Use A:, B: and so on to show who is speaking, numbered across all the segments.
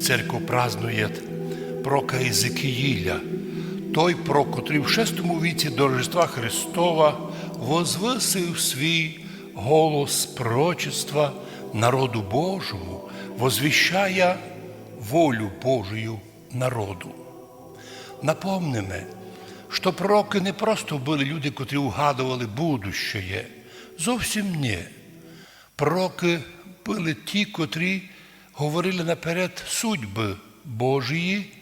A: Церковь празднує прока Ізекиїля, той прок, котрий в шестому віці до Рождества Христова возвисив свій голос пророчества народу Божому, возвіщає волю Божою народу. Напомнимо, що пророки не просто були люди, котрі угадували будущее. Зовсім ні. Пророки були ті, котрі говорили наперед судьби Божії,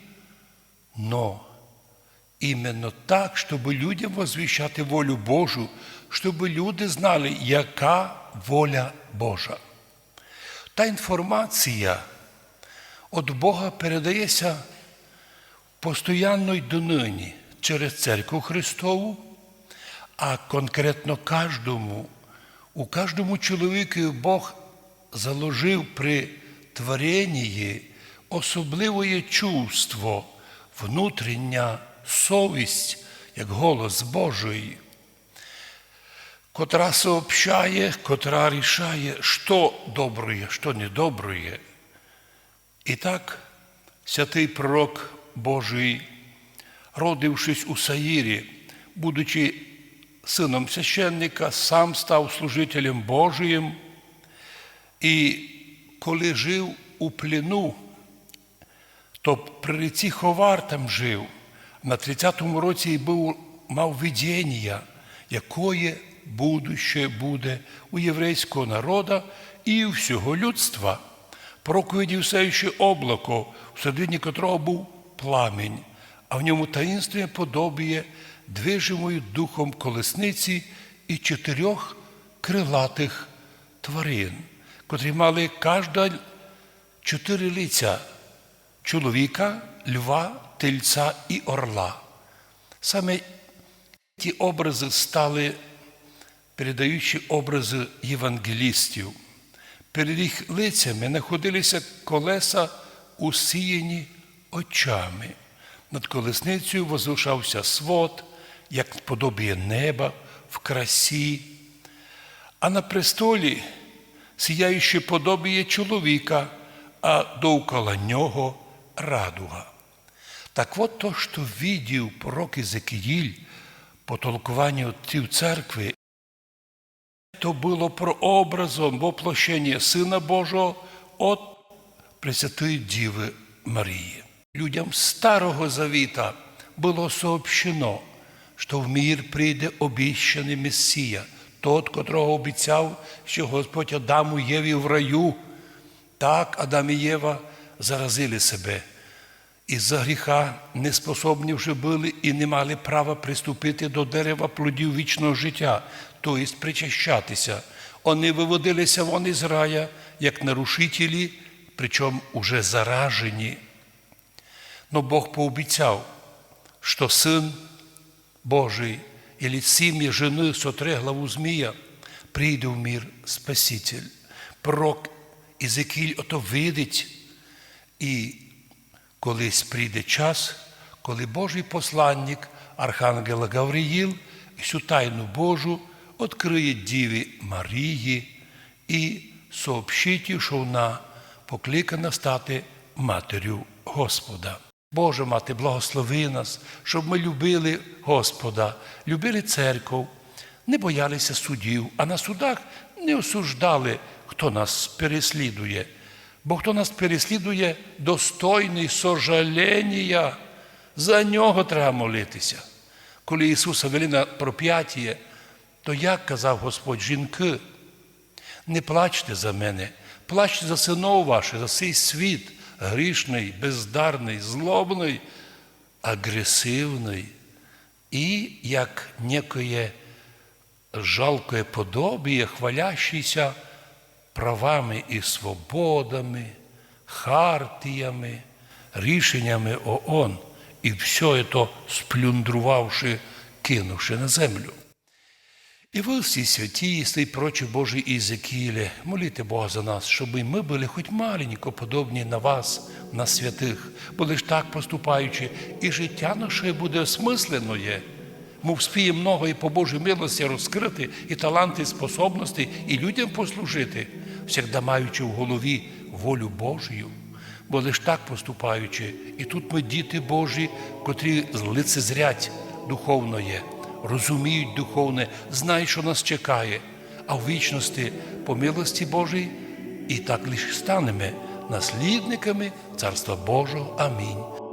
A: но іменно так, щоб людям возвіщати волю Божу, щоб люди знали, яка воля Божа. Та інформація від Бога передається постійно й донині через Церкву Христову, а конкретно кожному, у кожному чоловіку Бог заложив при творенні особливе чувство, внутрішня совість, як голос Божий, котра сообщає, котра рішає, що добре, що недобре. І так, святий пророк Божий, родившись у Саїрі, будучи сином священника, сам став служителем Божиїм. І коли жив у плену, то при реці Ховар там жив, на 30-му році був, мав видіння, якое будуще буде у єврейського народу і у всього людства. Проповідів сеючи облако, всередині котрого був пламінь, а в ньому таїнстві подобіє движимою духом колесниці і чотирьох крилатих тварин, котрі мали кожна чотири лиця чоловіка, льва, тельця і орла. Саме ті образи стали передаючи образи євангелістів. Перед їх лицями знаходилися колеса, усіяні очами. Над колесницею возвишався свод, як подобіє неба в красі, а на престолі сіяючи подобіє чоловіка, а довкола нього радуга. Так от то, що видів пророк Ізекиїль по толкуванню отців церкви, то було прообразом воплощення Сина Божого от Пресвятої Діви Марії. Людям Старого Завіта було сообщено, що в мір прийде обіщаний Месія, тот, котрого обіцяв, що Господь Адаму Єві в раю. Так Адам і Єва заразили себе. Із-за гріха неспособні вже були і не мали права приступити до дерева плодів вічного життя, тобто причащатися. Вони виводилися вон із рая, як нарушителі, причому уже заражені. Но Бог пообіцяв, що Син Божий і лицем'я жени сотре главу змія, прийде в мір Спаситель. Пророк Ізекіль ото видить і колись прийде час, коли Божий посланник, Архангел Гавриїл, всю тайну Божу відкриє Діві Марії і сообщить, що вона покликана стати матір'ю Господа. Боже мати, благослови нас, щоб ми любили Господа, любили церкву, не боялися судів, а на судах не осуждали, хто нас переслідує. Бо хто нас переслідує, достойний сожалення, за нього треба молитися. Коли Ісуса вели на проп'яття, то як казав Господь, жінки, не плачте за мене, плачте за синов ваших, за цей світ грішний, бездарний, злобний, агресивний і як некоє жалкое подобие, хвалящийся правами і свободами, хартіями, рішеннями ООН, і все це сплюндрувавши, кинувши на землю. Ви всі святі, і і прочі Божі Ізекілі, моліте Бога за нас, щоб ми були хоч маленько подобні на вас, на святих, були ж так поступаючи, і життя наше буде осмисленое. Ми вспіємо много і по Божій милості розкрити, і таланти, і способності, і людям послужити, завжди маючи в голові волю Божою. бо лиш так поступаючи, і тут ми діти Божі, котрі лицезрять духовно є, розуміють духовне, знають, що нас чекає, а в вічності по милості Божій і так лише станемо наслідниками Царства Божого. Амінь.